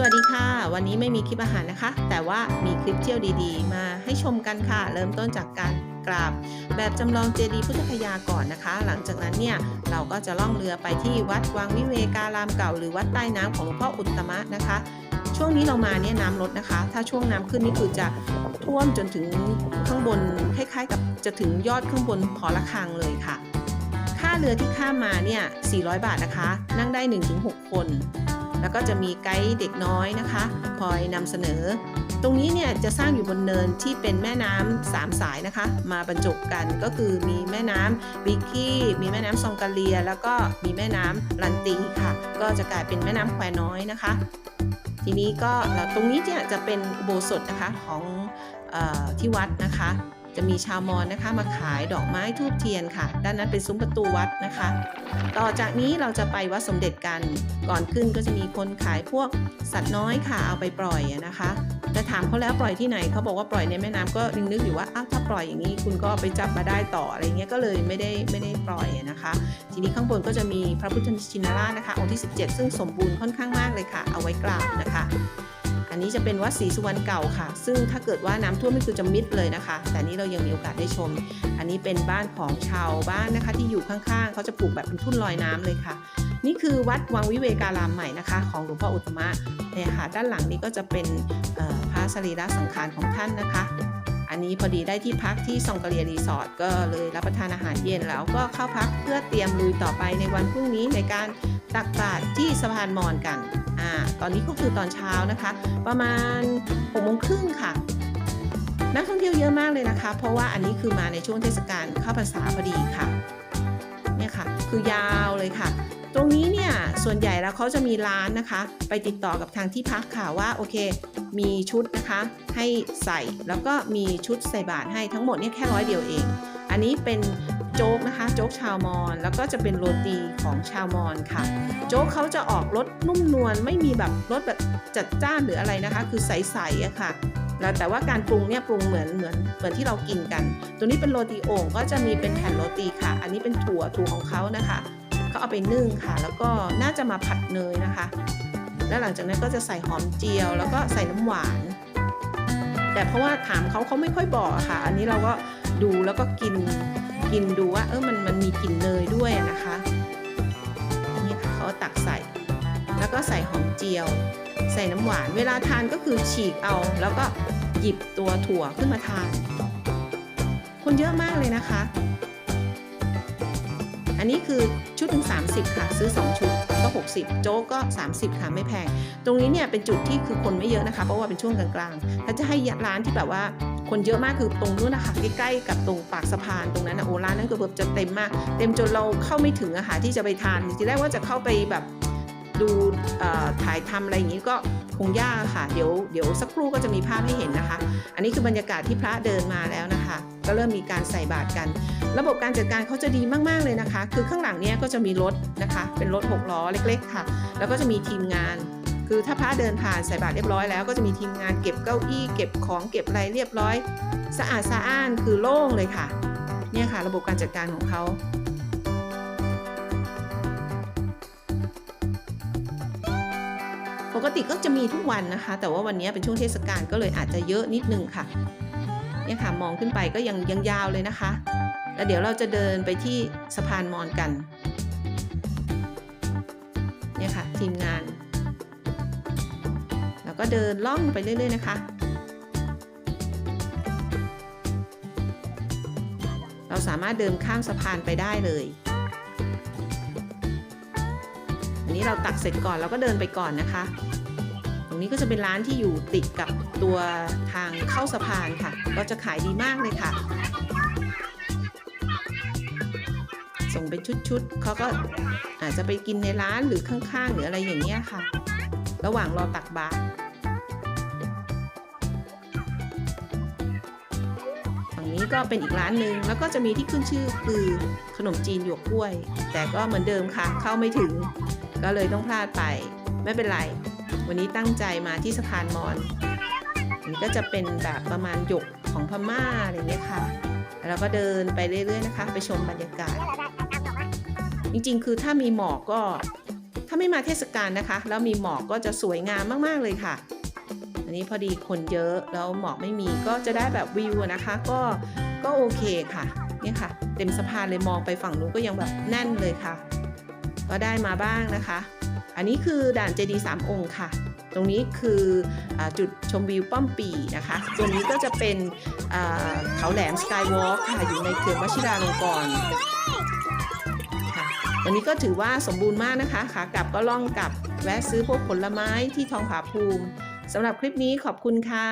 สวัสดีค่ะ วันนี้ไม่มีคลิปอาหารนะคะ แต่ว่ามีคลิปเที่ยวดีๆ มาให้ชมกันค่ะ เริ่มต้นจากการกราบ แบบจำลองเจดีย์พุทธคยาก่อนนะคะ หลังจากนั้นเนี่ยเราก็จะล่องเรือไปที่วัดวังวิเวการามเก่า หรือวัดใต้น้ำของหลวงพ่ออุตตมะนะคะ ช่วงนี้เรามาเนี่ยน้ำลดนะคะ ถ้าช่วงน้ำขึ้นนี่คือจะท่วมจนถึงข้างบนคล้ายๆ กับจะถึงยอดข้างบนหอระฆังเลยค่ะ ค่าเรือที่ข้ามมาเนี่ย400 บาทนะคะ นั่งได้ 1-6 คน แล้วก็จะมีไกด์เด็กน้อยนะคะคอยนำเสนอ ตรงนี้เนี่ยจะสร้างอยู่บนเนินที่เป็นแม่น้ำสามสายนะคะ มาบรรจบกันก็คือมีแม่น้ำวิกกี้มีแม่น้ำซองกาเลีย แล้วก็มีแม่น้ำลันตีค่ะ ก็จะกลายเป็นแม่น้ำแควน้อยนะคะ ทีนี้ก็แล้วตรงนี้เนี่ยจะเป็นอุโบสถนะคะของอที่วัดนะคะ จะมีชาวมอญนะคะ มาขายดอกไม้ทูบเทียนค่ะ ด้านนั้นเป็นซุ้มประตูวัดนะคะ ต่อจากนี้เราจะไปวัดสมเด็จกัน ก่อนขึ้นก็จะมีคนขายพวกสัตว์น้อยค่ะเอาไปปล่อยนะคะแต่ถามเขาแล้วปล่อยที่ไหนเขาบอกว่าปล่อยในแม่น้ำก็นึกนึกอยู่ว่าอ้าวถ้าปล่อยอย่างนี้คุณก็ไปจับมาได้ต่ออะไรเงี้ยก็เลยไม่ได้ไม่ได้ปล่อยนะคะ ทีนี้ข้างบนก็จะมีพระพุทธชินราชนะคะองค์ที่ 17 ซึ่งสมบูรณ์ค่อนข้างมากเลยค่ะ เอาไว้กราบนะคะ อันนี้จะเป็นวัดศรีสุวรรณเก่าค่ะ ซึ่งถ้าเกิดว่าน้ำท่วมนี่คือจะมิดเลยนะคะ แต่นี้เรายังมีโอกาสได้ชม อันนี้เป็นบ้านของชาวบ้านนะคะที่อยู่ข้างๆ เขาจะปลูกแบบเป็นทุ่นลอยน้ำเลยค่ะ นี่คือวัดวังวิเวการามใหม่นะคะ ของหลวงพ่ออุตมะเนี่ยค่ะ ด้านหลังนี้ก็จะเป็นพระสรีระสังขารของท่านนะคะ อันนี้พอดีได้ที่พักที่ซองกาเลียรีสอร์ทก็เลยรับประทานอาหารเย็นแล้วก็เข้าพักเพื่อเตรียมลุยต่อไปในวันพรุ่งนี้ในการตักบาตรที่สะพานมอญกัน อ่าตอนนี้ก็คือตอนเช้านะคะ ประมาณ6โมงครึ่งค่ะ นักท่องเที่ยวเยอะมากเลยนะคะ เพราะว่าอันนี้คือมาในช่วงเทศกาลเข้าพรรษาพอดีค่ะเนี่ยค่ะ คือยาวเลยค่ะ ตรงนี้เนี่ยส่วนใหญ่แล้วเขาจะมีร้านนะคะ ไปติดต่อกับทางที่พักค่ะว่าโอเค มีชุดนะคะ ให้ใส่แล้วก็มีชุดใส่บาตรให้ทั้งหมดเนี่ยแค่ร้อยเดียวเอง อันนี้เป็น โจ๊กนะคะ โจ๊กชาวมอญแล้วก็จะเป็นโรตีของชาวมอญค่ะ โจ๊กเขาจะออกรสนุ่มนวลไม่มีแบบรสแบบจัดจ้านหรืออะไรนะคะ คือใสๆอะค่ะแล้วแต่ว่าการปรุงเนี่ยปรุงเหมือนเหมือนเหมือนที่เรากินกัน ตัวนี้เป็นโรตีโอ่งก็จะมีเป็นแผ่นโรตีค่ะ อันนี้เป็นถั่วถั่วของเขานะคะเขาเอาไปนึ่งค่ะ แล้วก็น่าจะมาผัดเนยนะคะ แล้วหลังจากนั้นก็จะใส่หอมเจียว แล้วก็ใส่น้ำหวาน แต่เพราะว่าถามเขาเขาไม่ค่อยบอกะค่ะ อันนี้เราก็ ดูแล้วก็กินกินดูว่าเออมันมันมีกลิ่นเนยด้วยนะคะนี่ค่ะเขาตักใส่ แล้วก็ใส่หอมเจียว ใส่น้ำหวาน เวลาทานก็คือฉีกเอา แล้วก็หยิบตัวถั่วขึ้นมาทาน คนเยอะมากเลยนะคะ อันนี้คือชุดหนึ่ง30 ค่ะ ซื้อ 2 ชุดก็ 60 โจ๊กก็ 30 ค่ะไม่แพง ตรงนี้เนี่ยเป็นจุดที่คือคนไม่เยอะนะคะ เพราะว่าเป็นช่วงกลางๆถ้าจะให้ร้านที่แบบว่า คนเยอะมากคือตรงนู้นนะคะใกล้ๆกับตรงปากสะพานตรงนั้นนะโอ้ร้านนั้นคือแบบจะเต็มมาก เต็มจนเราเข้าไม่ถึงอะค่ะที่จะไปทานทีแรกว่าจะเข้าไปแบบดูถ่ายทำอะไรอย่างนี้ก็คงยากค่ะ เดี๋ยวเดี๋ยวสักครู่ก็จะมีภาพให้เห็นนะคะ อันนี้คือบรรยากาศที่พระเดินมาแล้วนะคะ ก็เริ่มมีการใส่บาตรกัน ระบบการจัดการเขาจะดีมากๆเลยนะคะ คือข้างหลังเนี้ยก็จะมีรถนะคะ เป็นรถหกล้อเล็ก ๆ ค่ะ แล้วก็จะมีทีมงาน คือถ้าพระเดินผ่านใส่บาตรเรียบร้อยแล้วก็จะมีทีมงานเก็บเก้าอี้เก็บของเก็บอะไรเรียบร้อย สะอาดสะอ้านคือโล่งเลยค่ะ เนี่ยค่ะระบบการจัดการของเขาปกติก็จะมีทุกวันนะคะ แต่ว่าวันนี้เป็นช่วงเทศกาลก็เลยอาจจะเยอะนิดนึงค่ะเนี่ยค่ะมองขึ้นไปก็ยังยังยาวเลยนะคะแล้วเดี๋ยวเราจะเดินไปที่สะพานมอญกัน เนี่ยค่ะ ทีมงาน ก็เดินล่องไปเรื่อย ๆ นะคะ เราสามารถเดินข้ามสะพานไปได้เลย อันนี้เราตักเสร็จก่อนเราก็เดินไปก่อนนะคะ ตรงนี้ก็จะเป็นร้านที่อยู่ติดกับตัวทางเข้าสะพานค่ะ ก็จะขายดีมากเลยค่ะ ส่งเป็นชุดๆเขาก็อาจจะไปกินในร้านหรือข้างๆ หรืออะไรอย่างเงี้ยค่ะ ระหว่างรอตักบาตร นี้ก็เป็นอีกร้านหนึ่งแล้วก็จะมีที่ขึ้นชื่อคือขนมจีนหยวกกล้วย แต่ก็เหมือนเดิมค่ะ เข้าไม่ถึง ก็เลยต้องพลาดไป ไม่เป็นไร วันนี้ตั้งใจมาที่สะพานมอญอันนี้ก็จะเป็นแบบประมาณหยกของพม่าอะไรเงี้ยค่ะ แล้วก็เดินไปเรื่อยๆนะคะ ไปชมบรรยากาศ จริงๆ คือถ้ามีหมอกก็ ถ้าไม่มาเทศกาลนะคะ แล้วมีหมอกก็จะสวยงามมากๆเลยค่ะ อันนี้พอดีคนเยอะแล้วหมอกไม่มีก็จะได้แบบวิวนะคะก็ก็โอเคค่ะเนี่ยค่ะ เต็มสะพานเลยมองไปฝั่งนู้นก็ยังแบบแน่นเลยค่ะ ก็ได้มาบ้างนะคะ อันนี้คือด่านเจดีย์สามองค์ค่ะ ตรงนี้คืออจุดชมวิวป้อมปีนะคะตัวนี้ก็จะเป็นเขาแหลมสกายวอล์กค่ะอยู่ในเขื่อนวชิราลงกรณ์ค่ะวันนี้ก็ถือว่าสมบูรณ์มากนะคะขากลับก็ล่องกลับแวะซื้อพวกผลไม้ที่ทองผาภูมิ สำหรับคลิปนี้ขอบคุณค่ะ